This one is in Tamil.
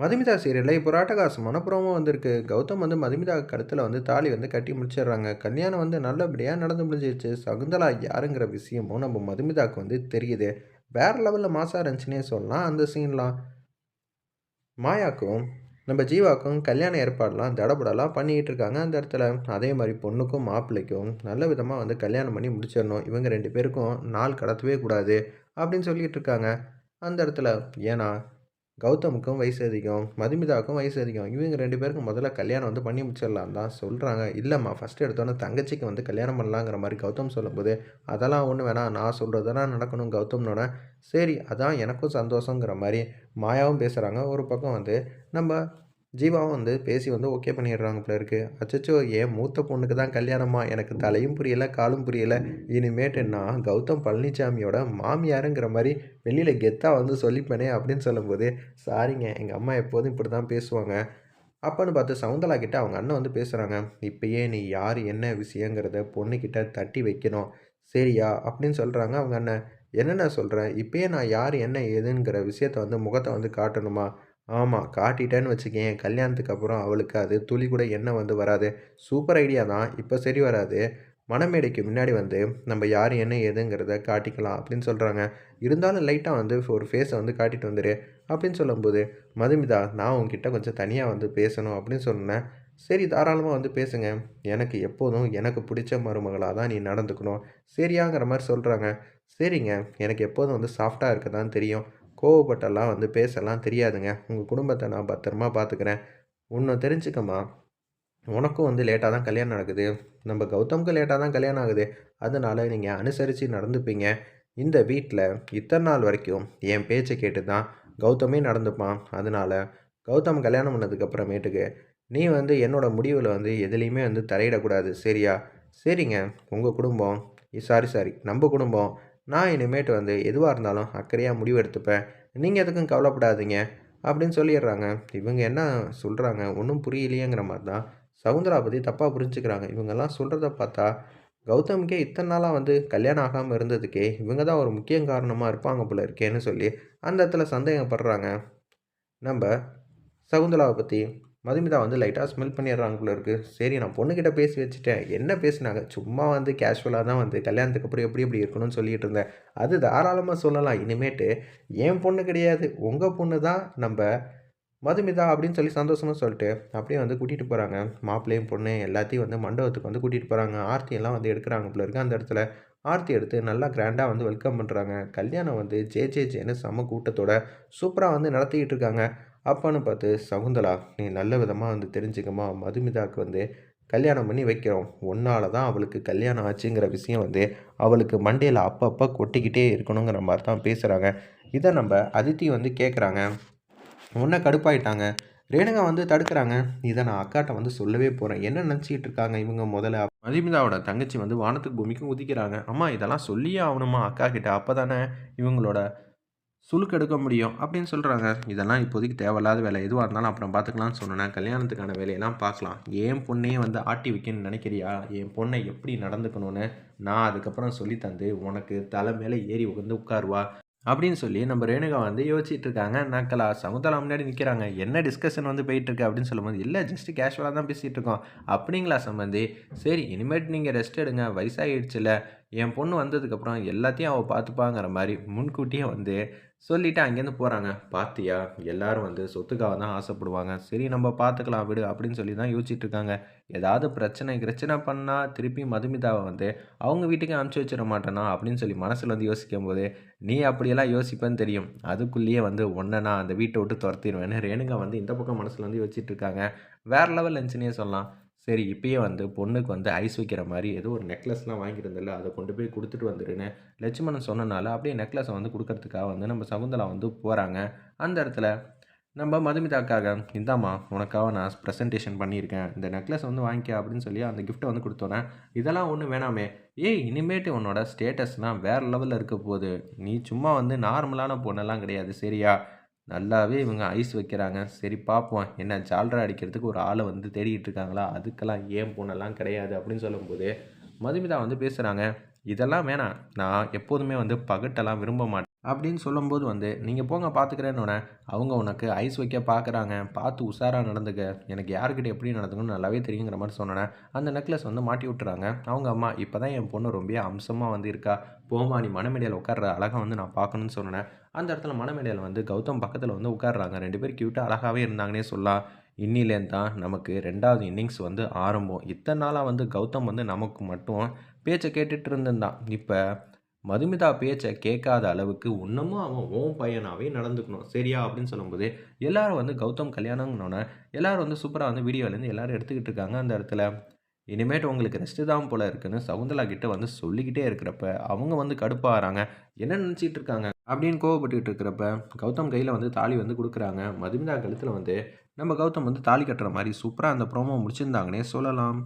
மதுமிதா சீரியலில் இப்போ ராட்டகாசமான ப்ரோமோ வந்திருக்கு. கௌதம் வந்து மதுமிதா கழுத்தில் வந்து தாலி வந்து கட்டி முடிச்சிடுறாங்க. கல்யாணம் வந்து நல்லபடியாக நடந்து முடிஞ்சிருச்சு. சகுந்தலா யாருங்கிற விஷயமும் நம்ம மதுமிதாவுக்கு வந்து தெரியுது. வேறு லெவலில் மாசாக இருந்துச்சுன்னே சொல்லலாம் அந்த சீன்லாம் மாயாக்கும் நம்ம ஜீவாக்கும் கல்யாண ஏற்பாடெலாம் தடபடலாம் பண்ணிக்கிட்டு இருக்காங்க அந்த இடத்துல. அதே மாதிரி பொண்ணுக்கும் மாப்பிள்ளைக்கும் நல்ல விதமாக வந்து கல்யாணம் பண்ணி முடிச்சிடணும். இவங்க ரெண்டு பேருக்கும் நாள் கடத்தவே கூடாது அப்படின்னு சொல்லிகிட்டு இருக்காங்க. அந்த இடத்துல ஏன்னா கௌதமுக்கும் வயசு அதிகம் மதுமிதாவுக்கும் வயசு அதிகம். இவங்க ரெண்டு பேருக்கும் முதல்ல கல்யாணம் வந்து பண்ணி முடிச்சிடலாம் தான் சொல்கிறாங்க இல்லைம்மா ஃபஸ்ட்டு எடுத்தோன்னே தங்கச்சிக்கு வந்து கல்யாணம் பண்ணலாங்கிற மாதிரி கௌதம் சொல்லும்போது அதெல்லாம் ஒன்று வேணாம் நான் சொல்கிறதெல்லாம் நடக்கணும் கௌதம்னோட? சரி அதான் எனக்கும் சந்தோஷங்கிற மாதிரி மாயாவும் பேசுகிறாங்க ஒரு பக்கம் வந்து நம்ம ஜீவாவும் வந்து பேசி வந்து ஓகே பண்ணிடுறாங்க போல இருக்கு. அச்சச்சோ ஏன் மூத்த பொண்ணுக்கு தான் கல்யாணமா? எனக்கு தலையும் புரியலை காலும் புரியலை. இனிமேட்டு நான் கௌதம் பழனிசாமியோட மாமியாருங்கிற மாதிரி வெளியில் கெத்தாக வந்து சொல்லிப்பேனே அப்படின்னு சொல்லும்போது சாரிங்க எங்கள் அம்மா எப்போதும் இப்படி தான் பேசுவாங்க. அப்போன்னு பார்த்து சவுந்தலா கிட்ட அவங்க அண்ணன் வந்து பேசுகிறாங்க இப்போயே நீ யார் என்ன விஷயங்கிறத பொண்ணுக்கிட்ட தட்டி வைக்கணும். சரியா? அப்படின்னு சொல்கிறாங்க அவங்க அண்ணன். என்னென்ன சொல்கிறேன் இப்போயே நான் யார் என்ன ஏதுங்கிற விஷயத்த வந்து முகத்தை வந்து காட்டணுமா? ஆமாம் காட்டிட்டேன்னு வச்சுக்கேன் கல்யாணத்துக்கு அப்புறம் அவளுக்கு அது துளி கூட எண்ணெய் வந்து வராது. சூப்பர் ஐடியா தான். இப்போ சரி வராது. மணமேடைக்கு முன்னாடி வந்து நம்ம யார் என்ன ஏதுங்கிறத காட்டிக்கலாம் அப்படின்னு சொல்கிறாங்க இருந்தாலும் லைட்டாக வந்து ஒரு ஃபேஸை வந்து காட்டிட்டு வந்துடு அப்படின்னு சொல்லும்போது மதுமிதா நான் உங்ககிட்ட கொஞ்சம் தனியாக வந்து பேசணும் அப்படின்னு சொன்னேன். சரி தாராளமாக வந்து பேசுங்க. எனக்கு எப்போதும் எனக்கு பிடிச்ச மருமகளாக தான் நீ நடந்துக்கணும். சரியாங்கிற மாதிரி சொல்கிறாங்க சரிங்க எனக்கு எப்போதும் வந்து சாஃப்டாக இருக்க தான் தெரியும். கோவப்பட்டெல்லாம் வந்து பேசலாம் தெரியாதுங்க. உங்கள் குடும்பத்தை நான் பத்திரமா பார்த்துக்கிறேன் ஒன்று தெரிஞ்சுக்கம்மா. உனக்கும் வந்து லேட்டாக தான் கல்யாணம் நடக்குது. நம்ம கௌதம்க்கு லேட்டாக தான் கல்யாணம் ஆகுது. அதனால் நீங்கள் அனுசரித்து நடந்துப்பீங்க. இந்த வீட்டில் இத்தனை நாள் வரைக்கும் என் பேச்சை கேட்டு தான் கௌதமே நடந்துப்பான். அதனால் கௌதம் கல்யாணம் பண்ணதுக்கப்புறமேட்டுக்கு நீ வந்து என்னோடய முடிவில் வந்து எதுலேயுமே வந்து தலையிடக்கூடாது. சரியா? சரிங்க. உங்கள் குடும்பம் சாரி சாரி நம்ம குடும்பம் நான் இனிமேட்டு வந்து எதுவாக இருந்தாலும் அக்கறையாக முடிவு எடுத்துப்பேன் நீங்கள் எதுக்கும் கவலைப்படாதீங்க. அப்படின்னு சொல்லிடுறாங்க. இவங்க என்ன சொல்கிறாங்க ஒன்றும் புரியலையேங்கிற மாதிரி தான் சவுந்தரா பற்றி தப்பாக புரிஞ்சுக்கிறாங்க. இவங்கெல்லாம் சொல்கிறத பார்த்தா கௌதமுக்கே இத்தனை நாளாக வந்து கல்யாணம் ஆகாமல் இருந்ததுக்கே இவங்க தான் ஒரு முக்கிய காரணமாக இருப்பாங்க போல இருக்கேன்னு சொல்லி அந்த இடத்துல சந்தேகப்படுறாங்க. நம்ம சகுந்தலாவை பற்றி மதுமிதா வந்து லைட்டாக ஸ்மெல் பண்ணிடுறாங்க இருக்குது சரி நான் பொண்ணுக்கிட்ட பேசி வச்சுட்டேன். என்ன பேசினாங்க? சும்மா வந்து கேஷுவலாக தான் வந்து கல்யாணத்துக்கு அப்புறம் எப்படி எப்படி இருக்கணும்னு சொல்லிட்டு இருந்தேன். அது தாராளமாக சொல்லலாம். இனிமேட்டு என் பொண்ணு கிடையாது. உங்கள் பொண்ணு தான் நம்ம மதுமிதா அப்படின்னு சொல்லி சந்தோஷமாக சொல்லிட்டு அப்படியே வந்து கூட்டிகிட்டு போகிறாங்க மாப்பிள்ளையும் பொண்ணு எல்லாத்தையும் வந்து மண்டபத்துக்கு வந்து கூட்டிகிட்டு போகிறாங்க ஆர்த்தியெல்லாம் வந்து எடுக்கிறாங்க போல இருக்குது அந்த இடத்துல. ஆர்த்தி எடுத்து நல்லா கிராண்டாக வந்து வெல்கம் பண்ணுறாங்க கல்யாணம் வந்து ஜே ஜே ஜேன்னு செம்ம கூட்டத்தோட சூப்பராக வந்து நடத்திக்கிட்டு இருக்காங்க. அப்பான்னு பார்த்து சகுந்தலா நீ நல்ல விதமாக வந்து தெரிஞ்சுக்கமா மதுமிதாவுக்கு வந்து கல்யாணம் பண்ணி வைக்கிறோம். ஒன்றால் தான் அவளுக்கு கல்யாணம் ஆச்சுங்கிற விஷயம் வந்து அவளுக்கு மண்டையில் அப்பப்போ கொட்டிக்கிட்டே இருக்கணுங்கிற மாதிரி தான் பேசுகிறாங்க இதை நம்ம அதித்தி வந்து கேட்குறாங்க ஒன்றை கடுப்பாயிட்டாங்க. ரேணுகா வந்து தடுக்கிறாங்க. இதை நான் அக்காட்ட வந்து சொல்லவே போகிறேன் என்ன நினச்சிக்கிட்டு இருக்காங்க இவங்க முதல்ல? மதுமிதாவோட தங்கச்சி வந்து வானத்துக்கு பூமிக்கும் உதிக்கிறாங்க அம்மா இதெல்லாம் சொல்லியே ஆகணுமா? அக்கா கிட்ட அப்போ தானே இவங்களோட சுழுக்கெடுக்க முடியும் அப்படின்னு சொல்கிறாங்க இதெல்லாம் இப்போதைக்கு தேவையில்லாத வேலை. எதுவாக இருந்தாலும் அப்புறம் பார்த்துக்கலாம்னு சொன்னேன். கல்யாணத்துக்கான வேலையெல்லாம் பார்க்கலாம் என் பொண்ணையே வந்து ஆட்டி வைக்கணும்னு நினைக்கிறியா? என் பொண்ணை எப்படி நடந்துக்கணும்னு நான் அதுக்கப்புறம் சொல்லி தந்து உனக்கு தலை மேலே ஏறி உட்காந்து உட்காருவா? அப்படின்னு சொல்லி நம்ம ரேணுகா வந்து யோசிச்சுட்டு இருக்காங்க நக்கலா சமுதாயம் முன்னாடி நிற்கிறாங்க என்ன டிஸ்கஷன் வந்து போயிட்டுருக்கு அப்படின்னு சொல்லும்போது இல்லை ஜஸ்ட் கேஷுவலாக தான் பேசிகிட்டு இருக்கோம் அப்படிங்களா சம்மந்தி சரி இனிமேட் நீங்கள் ரெஸ்ட் எடுங்க. வயசாகிடுச்சுல என் பொண்ணு வந்ததுக்கப்புறம் எல்லாத்தையும் அவள் பார்த்துப்பாங்கிற மாதிரி முன்கூட்டியே வந்து சொல்லிவிட்டு அங்கேருந்து போகிறாங்க பார்த்தியா எல்லாரும் வந்து சொத்துக்காக தான் ஆசைப்படுவாங்க. சரி நம்ம பார்த்துக்கலாம் விடு அப்படின்னு சொல்லி தான் யோசிச்சுட்டு இருக்காங்க. ஏதாவது பிரச்சனை பிரச்சனை பண்ணால் திருப்பி மதுமிதாவை வந்து அவங்க வீட்டுக்கு அனுப்பிச்சி வச்சிட மாட்டேனா? அப்படின்னு சொல்லி மனசில் வந்து யோசிக்கும் போது நீ அப்படியெல்லாம் யோசிப்பேன்னு தெரியும். அதுக்குள்ளேயே வந்து ஒன்றை நான் அந்த வீட்டை விட்டு துரத்திடுவேன்னு ரேணுகா வந்து இந்த பக்கம் மனசில் வந்து யோசிச்சுட்டு இருக்காங்க. வேறு லெவல் இருந்துச்சுன்னே சொல்லலாம். சரி இப்பயே வந்து பொண்ணுக்கு வந்து ஐஸ் வைக்கிற மாதிரி ஏதோ ஒரு நெக்லஸ்லாம் வாங்கியிருந்தில்ல அதை கொண்டு போய் கொடுத்துட்டு வந்துடுன்னு லட்சுமணன் சொன்னனால அப்படியே நெக்லஸை வந்து கொடுக்கறதுக்காக வந்து நம்ம சகுந்தலா வந்து போகிறாங்க அந்த இடத்துல நம்ம மதுமிதாக்காக இந்தாம்மா உனக்காக நான் ப்ரெசன்டேஷன் பண்ணியிருக்கேன். இந்த நெக்லஸ் வந்து வாங்கிக்க அப்படின்னு சொல்லி அந்த கிஃப்ட்டை வந்து கொடுத்தோன்னே இதெல்லாம் ஒன்றும் வேணாமே. ஏய் இனிமேட்டு உன்னோட ஸ்டேட்டஸ்லாம் வேறு லெவலில் இருக்க போகுது. நீ சும்மா வந்து நார்மலான பொண்ணெல்லாம் கிடையாது சரியா? நல்லாவே இவங்க ஐஸ் வைக்கிறாங்க. சரி பார்ப்போம் என்ன ஜால்ரா அடிக்கிறதுக்கு ஒரு ஆளை வந்து தேடிக்கிட்டு இருக்காங்களா? அதுக்கெல்லாம் ஏன் பொண்ணெல்லாம் கிடையாது அப்படின்னு சொல்லும்போது மதுமிதா வந்து பேசுகிறாங்க இதெல்லாம் வேணாம். நான் எப்போதுமே வந்து பகட்டெல்லாம் விரும்ப மாட்டேன். அப்படின்னு சொல்லும்போது வந்து நீங்கள் போங்க பார்த்துக்கிறேன்னொன்னே அவங்க உனக்கு ஐஸ் வைக்க பார்க்குறாங்க பார்த்து உஷாராக நடந்துக்க. எனக்கு யாருக்கிட்ட எப்படி நடந்துக்கணும்னு நல்லாவே தெரியுங்கிற மாதிரி சொன்னேன் அந்த நெக்லஸ் வந்து மாட்டி விட்டுறாங்க. அவங்க அம்மா இப்போ தான் என் பொண்ணு ரொம்ப அம்சமாக வந்து இருக்கா. போமா நீ மனமேடையில் உட்கார்ற அழகாக வந்து நான் பார்க்கணும்னு சொன்னேன் அந்த இடத்துல மனமேடையில் வந்து கௌதம் பக்கத்தில் வந்து உட்காடுறாங்க ரெண்டு பேரும் க்யூட்டாக அழகாகவே இருந்தாங்கன்னே சொல்லலாம். இன்னிலேருந்து தான் நமக்கு ரெண்டாவது இன்னிங்ஸ் வந்து ஆரம்பம். இத்தனை நாளாக வந்து கௌதம் வந்து நமக்கு மட்டும் பேச்சை கேட்டுட்டு இருந்திருந்தான். இப்போ மதுமிதா பேச்சை கேட்காத அளவுக்கு இன்னமும் அவன் ஓன் பையனாகவே நடந்துக்கணும். சரியா? அப்படின்னு சொல்லும்போது எல்லாரும் வந்து கௌதம் கல்யாணம்னோடனே எல்லாரும் வந்து சூப்பராக வந்து வீடியோலேருந்து எல்லாரும் எடுத்துக்கிட்டு இருக்காங்க அந்த இடத்துல. இனிமேட்டு உங்களுக்கு ரெஸ்ட்டு தான் போல இருக்குன்னு சகுந்தலா கிட்ட வந்து சொல்லிக்கிட்டே இருக்கிறப்ப அவங்க வந்து கடுப்பாகிறாங்க என்ன நினச்சிட்டு இருக்காங்க? அப்படின்னு கோவப்பட்டுக்கிட்டு இருக்கிறப்ப கௌதம் கையில் வந்து தாலி வந்து கொடுக்குறாங்க. மதுமிதா கழுத்தில் வந்து நம்ம கௌதம் வந்து தாலி கட்டுற மாதிரி சூப்பராக அந்த ப்ரோமோ முடிச்சிருந்தாங்கன்னே சொல்லலாம்.